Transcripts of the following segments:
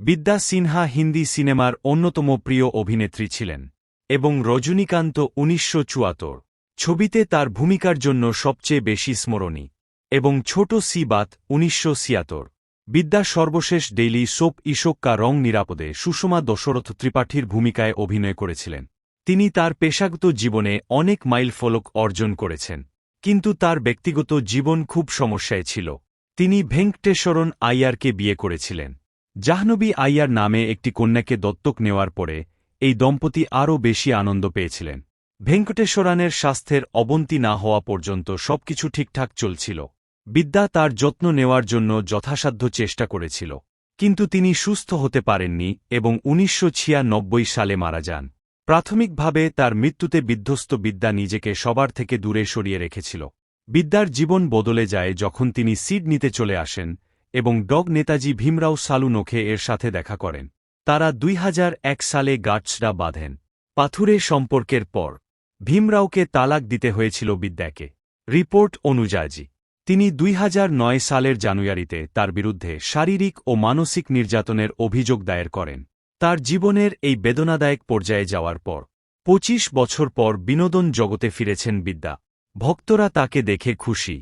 বিদ্যা সিনহা হিন্দি সিনেমার অন্যতম প্রিয় অভিনেত্রী ছিলেন, এবং রজনীকান্ত উনিশশো চুয়াত্তর। ছবিতে তার ভূমিকার জন্য সবচেয়ে বেশি স্মরণী, এবং ছোট সি বাত উনিশশো ছিয়াত্তর। বিদ্যা সর্বশেষ ডেইলি সোপ ইশোক্কা রং নিরাপদে সুষমা দশরথ ত্রিপাঠীর ভূমিকায় অভিনয় করেছিলেন। তিনি তার পেশাগত জীবনে অনেক মাইল ফলক অর্জন করেছেন, কিন্তু তার ব্যক্তিগত জীবন খুব সমস্যায় ছিল। তিনি ভেঙ্কটেশ্বরন আইয়ারকে বিয়ে করেছিলেন। জাহ্নবী আইয়ার নামে একটি কন্যাকে দত্তক নেওয়ার পরে এই দম্পতি আরও বেশি আনন্দ পেয়েছিলেন। ভেঙ্কটেশ্বরানের স্বাস্থ্যের অবন্তি না হওয়া পর্যন্ত সবকিছু ঠিকঠাক চলছিল। বিদ্যা তার যত্ন নেওয়ার জন্য যথাসাধ্য চেষ্টা করেছিল। কিন্তু তিনি সুস্থ হতে পারেননি এবং উনিশশো ছিয়ানব্বই সালে মারা যান। প্রাথমিকভাবে তার মৃত্যুতে বিধ্বস্ত বিদ্যা নিজেকে সবার থেকে দূরে সরিয়ে রেখেছিল। বিদ্যার জীবন বদলে যায় যখন তিনি সিডনিতে চলে আসেন এবং ডগ নেতাজি ভীমরাও সালুনোখে এর সাথে দেখা করেন। তারা দুই হাজার এক সালে গাটসরা বাঁধেন। পাথুরে সম্পর্কের পর, ভীমরাওকে তালাক দিতে হয়েছিল বিদ্যাকে। রিপোর্ট অনুযায়ী, তিনি দুই হাজার নয় সালের জানুয়ারিতে তার বিরুদ্ধে শারীরিক ও মানসিক নির্যাতনের অভিযোগ দায়ের করেন। তার জীবনের এই বেদনাদায়ক পর্যায়ে যাওয়ার পর ২৫ বছর পর বিনোদন জগতে ফিরেছেন বিদ্যা। ভক্তরা তাকে দেখে খুশি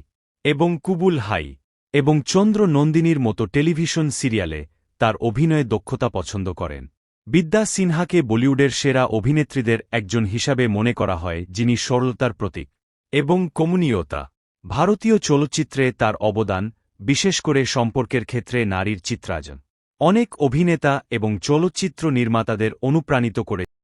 এবং কুবুল হাই। এবং চন্দ্র নন্দিনীর মতো টেলিভিশন সিরিয়ালে তার অভিনয়ে দক্ষতা পছন্দ করেন। বিদ্যা সিনহাকে বলিউডের সেরা অভিনেত্রীদের একজন হিসাবে মনে করা হয়, যিনি সরলতার প্রতীক, এবং কমনীয়তা। ভারতীয় চলচ্চিত্রে তার অবদান, বিশেষ করে সম্পর্কের ক্ষেত্রে নারীর চিত্রাজন অনেক অভিনেতা এবং চলচ্চিত্র নির্মাতাদের অনুপ্রাণিত করে